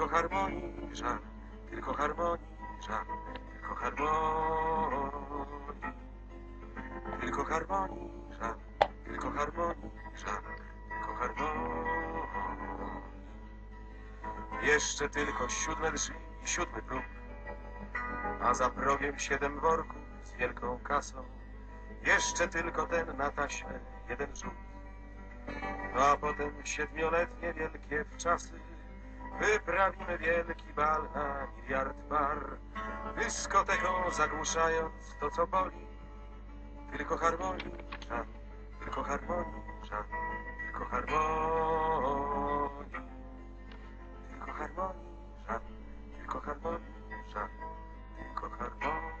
tylko harmonii żal, tylko harmonii żal, tylko harmonii, tylko harmonii żal, tylko harmonii żal, tylko harmonii. Jeszcze tylko siódme drzwi i siódmy próg, a za progiem siedem worków z wielką kasą. Jeszcze tylko ten na taśmę jeden rzut, no a potem siedmioletnie wielkie wczasy. Wyprawimy wielki bal na miliard bar, dyskoteką zagłuszając to, co boli. Tylko harmonii tylko harmonii tylko harmonii. Tylko harmonii tylko harmonii tylko harmonii.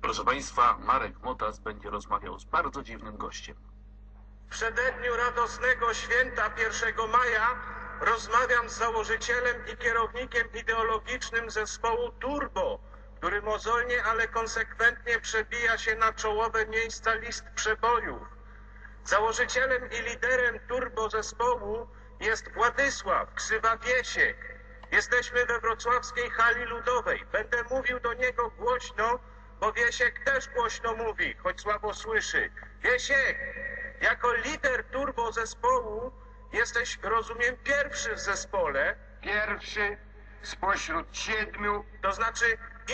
Proszę Państwa, Marek Motas będzie rozmawiał z bardzo dziwnym gościem. Przededniu radosnego święta 1 maja rozmawiam z założycielem i kierownikiem ideologicznym zespołu Turbo, który mozolnie, ale konsekwentnie przebija się na czołowe miejsca list przebojów. Założycielem i liderem Turbo zespołu jest Władysław, ksywa Wiesiek. Jesteśmy we wrocławskiej hali ludowej. Będę mówił do niego głośno, bo Wiesiek też głośno mówi, choć słabo słyszy. Wiesiek, jako lider turbo zespołu jesteś, rozumiem, pierwszy w zespole, Pierwszy spośród siedmiu, to znaczy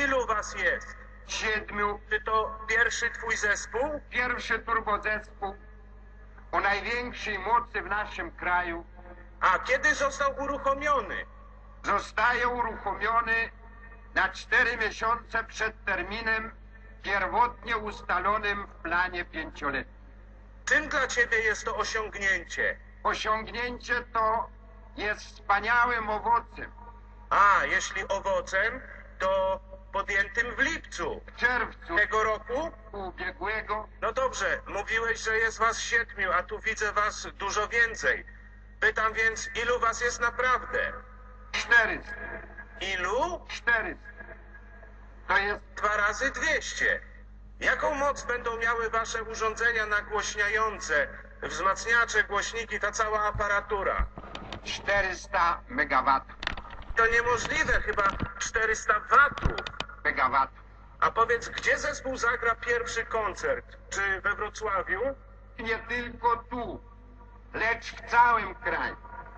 ilu was jest? siedmiu, Czy to pierwszy twój zespół? pierwszy turbozespół o największej mocy w naszym kraju A kiedy został uruchomiony? zostaje uruchomiony na cztery miesiące przed terminem pierwotnie ustalonym w planie pięcioletnim. Czym dla ciebie jest to osiągnięcie? Osiągnięcie to jest wspaniałym owocem. A, jeśli owocem, to podjętym w lipcu W czerwcu tego roku? ubiegłego No dobrze, mówiłeś, że jest was siedmiu, a tu widzę was dużo więcej. Pytam więc, ilu was jest naprawdę? 400. Ilu? 400. To jest Dwa razy dwieście. Jaką moc będą miały wasze urządzenia nagłośniające, wzmacniacze, głośniki, ta cała aparatura? 400 megawatów. To niemożliwe, chyba 400 watów. Megawatów. A powiedz, gdzie zespół zagra pierwszy koncert? Czy we Wrocławiu? Nie tylko tu, lecz w całym kraju.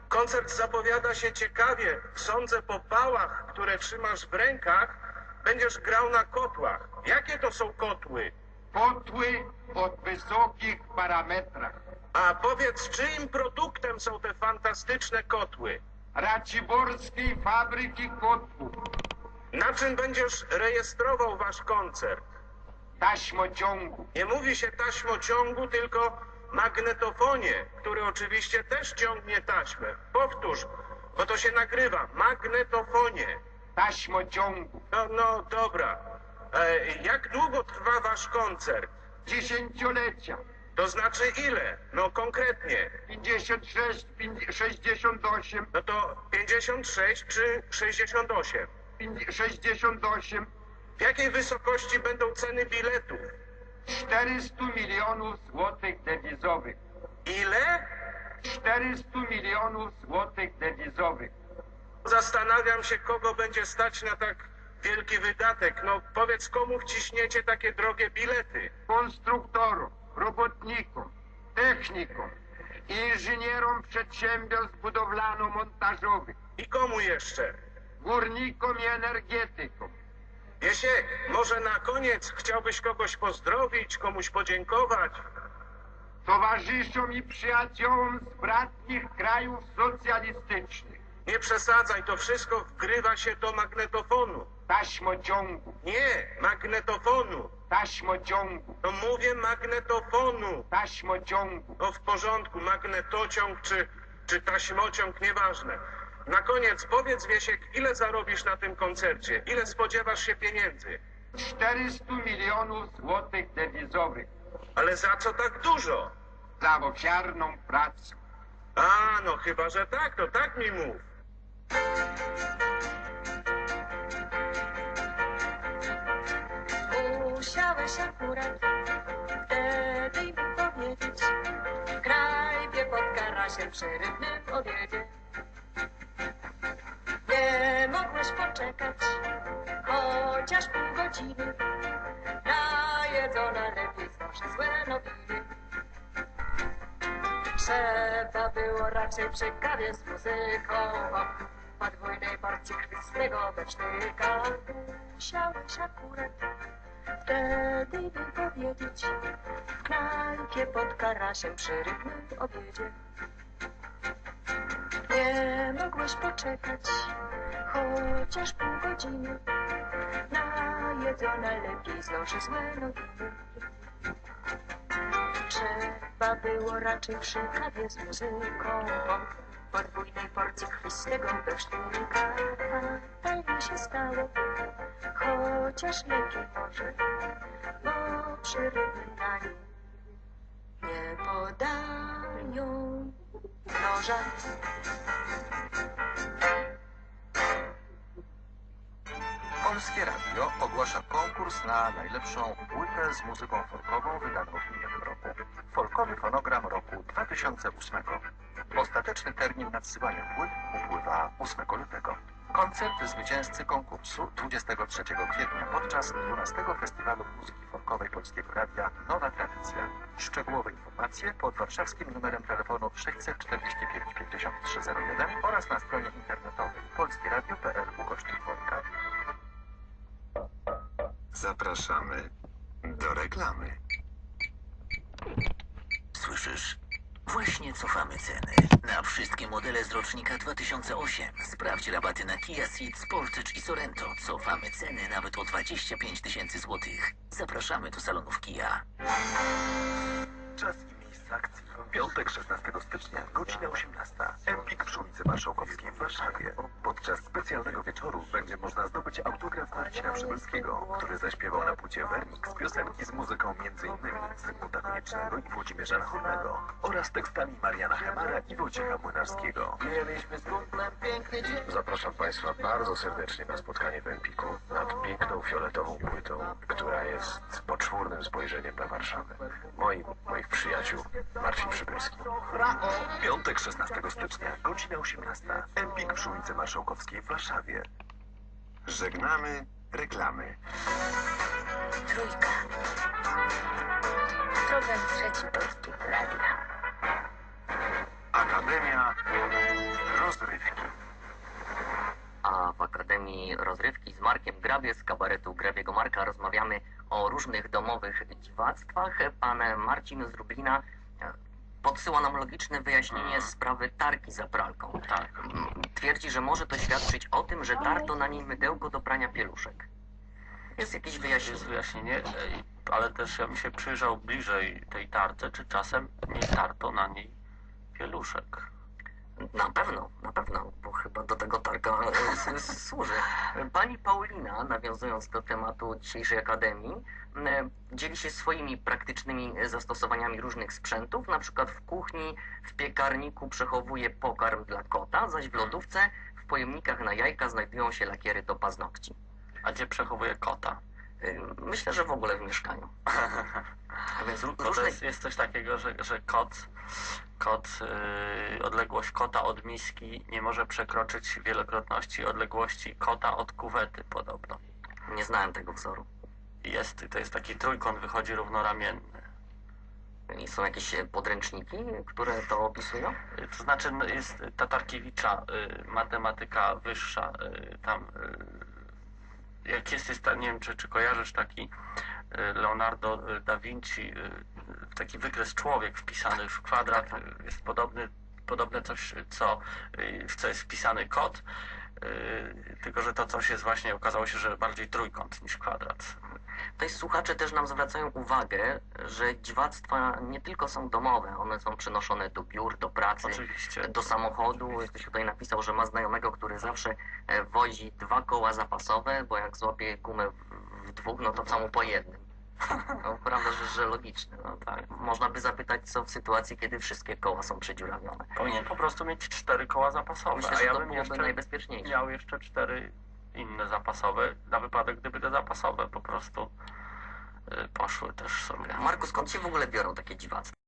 Koncert zapowiada się ciekawie. Sądzę po pałach, które trzymasz w rękach, będziesz grał na kotłach. Jakie to są kotły? Kotły o wysokich parametrach. A powiedz, czyim produktem są te fantastyczne kotły? Raciborskiej fabryki kotłów. Na czym będziesz rejestrował wasz koncert? Taśmociągu. Nie mówi się taśmociągu, tylko magnetofonie, który oczywiście też ciągnie taśmę. Powtórz, bo to się nagrywa. Magnetofonie. Taśmociągu. No, no dobra. E, jak długo trwa wasz koncert? Dziesięciolecia. To znaczy ile? No konkretnie. 56, 50, 68, No to 56 czy 68? 50, 68, W jakiej wysokości będą ceny biletów? 400 milionów złotych dewizowych. Ile? 400 milionów złotych dewizowych. Zastanawiam się, kogo będzie stać na tak wielki wydatek. No powiedz, komu wciśniecie takie drogie bilety? konstruktorom, robotnikom, technikom, inżynierom przedsiębiorstw budowlano-montażowych, I komu jeszcze? górnikom i energetykom, Wiesiek, może na koniec chciałbyś kogoś pozdrowić, komuś podziękować? towarzyszom i przyjaciołom z bratnich krajów socjalistycznych, Nie przesadzaj, to wszystko wgrywa się do magnetofonu. taśmociągu, Nie, magnetofonu. taśmociągu, No mówię magnetofonu. taśmociągu. No w porządku, magnetociąg czy, czy taśmociąg, nieważne. Na koniec powiedz Wiesiek, ile zarobisz na tym koncercie? Ile spodziewasz się pieniędzy? 400 milionów złotych dewizowych Ale za co tak dużo? za ofiarną pracę. A, no chyba, że tak, to tak mi mów. Musiałeś akurat wtedy im powiedzieć, się przy rybnym obiedzie. Nie mogłeś poczekać chociaż pół godziny. Najedzona lepiej znoszę złe nowiny. Trzeba było raczej przy kawie z muzyką podwójnej porcji krwistego besztyka. Siałeś akurat wtedy by powiedzieć w knajpie pod karasiem przy rybnym obiedzie. Nie mogłeś poczekać chociaż pół godziny. Najedzona lepiej znoszę złe nowiny. Trzeba było raczej przy kawie z muzyką podwójnej porcji chwistego besztyka. A tak mi się stało, chociaż lepiej może, bo przy rybnym daniu nie podają noża. Polskie Radio ogłasza konkurs na najlepszą płytę z muzyką folkową wydaną w minionym roku. Folkowy fonogram roku 2008. Ostateczny termin nadsyłania płyt upływa 8 lutego. Koncert zwycięzcy konkursu 23 kwietnia podczas 12 Festiwalu Muzyki Folkowej Polskiego Radia Nowa Tradycja. Szczegółowe informacje pod warszawskim numerem telefonu 645 5301 oraz na stronie internetowej polskieradio.pl ukośnik. Zapraszamy do reklamy. Słyszysz? Właśnie cofamy ceny na wszystkie modele z rocznika 2008. Sprawdź rabaty na Kia Ceed, Sportage i Sorento. Cofamy ceny nawet o 25 tysięcy złotych. Zapraszamy do salonów Kia. Czas i miejsce akcji. Piątek 16 stycznia, godzina 18. Empik przy ulicy Marszałkowskiej w Warszawie. Podczas specjalnego wieczoru będzie można zdobyć autograf Marcina Przybylskiego, który zaśpiewał na płycie Vernix piosenki z muzyką m.in. Zygmunta Koniecznego i Włodzimierza Nachornego oraz tekstami Mariana Hemara i Wojciecha Młynarskiego. Zapraszam Państwa bardzo serdecznie na spotkanie w Empiku piękną fioletową płytą, która jest poczwórnym spojrzeniem na Warszawę. Moim, moich przyjaciół, Marcin Przybylski. Piątek 16 stycznia, godzina 18. Empik przy ulicy Marszałkowskiej w Warszawie. Żegnamy reklamy. Trójka. Program trzeci Polskiego Radia. Akademia Rozrywki. Rozrywki z Markiem Grabie z kabaretu Grabiego Marka rozmawiamy o różnych domowych dziwactwach. Pan Marcin z Lublina e, podsyła nam logiczne wyjaśnienie sprawy tarki za pralką. Tak. Mm, Twierdzi, że może to świadczyć o tym, że tarto na niej mydełko do prania pieluszek. Jest jakieś Jest wyjaśnienie? wyjaśnienie, ej, ale też ja bym się przyjrzał bliżej tej tarce, czy czasem nie tarto na niej pieluszek. Na pewno, na pewno, bo chyba do tego targa e, służy. Pani Paulina, nawiązując do tematu dzisiejszej akademii, e, dzieli się swoimi praktycznymi zastosowaniami różnych sprzętów. Na przykład w kuchni, w piekarniku przechowuje pokarm dla kota, zaś w lodówce, w pojemnikach na jajka znajdują się lakiery do paznokci. A gdzie przechowuje kota? E, Myślę, że w ogóle w mieszkaniu. A więc to różne... jest, jest coś takiego, że, że kot, kot yy, odległość kota od miski nie może przekroczyć wielokrotności odległości kota od kuwety podobno. Nie znałem tego wzoru. Jest, to jest taki trójkąt, wychodzi równoramienny. I są jakieś e, podręczniki, które to opisują? Y, To znaczy no, jest Tatarkiewicza, y, matematyka wyższa, y, tam y, jak jest, ta, nie wiem czy, czy kojarzysz taki y, Leonardo y, da Vinci, y, taki wykres człowiek wpisany w kwadrat, jest podobny, podobne coś, co, w co jest wpisany kod, tylko że to coś jest właśnie, okazało się, że bardziej trójkąt niż kwadrat. Tutaj słuchacze też nam zwracają uwagę, że dziwactwa nie tylko są domowe, one są przenoszone do biur, do pracy, Oczywiście. do samochodu. Ktoś tutaj napisał, że ma znajomego, który zawsze e, wozi dwa koła zapasowe, bo jak złapie gumę w, dwóch, no to co mu po jednym. No, prawda, że, że logiczne. No, tak. Można by zapytać, co w sytuacji, kiedy wszystkie koła są przedziurawione. Powinien po prostu mieć cztery koła zapasowe, Myślę, że ja to byłoby jeszcze najbezpieczniejsze. miał jeszcze cztery inne zapasowe, na wypadek gdyby te zapasowe po prostu y, poszły też sobie. Marku, skąd się w ogóle biorą takie dziwactwa?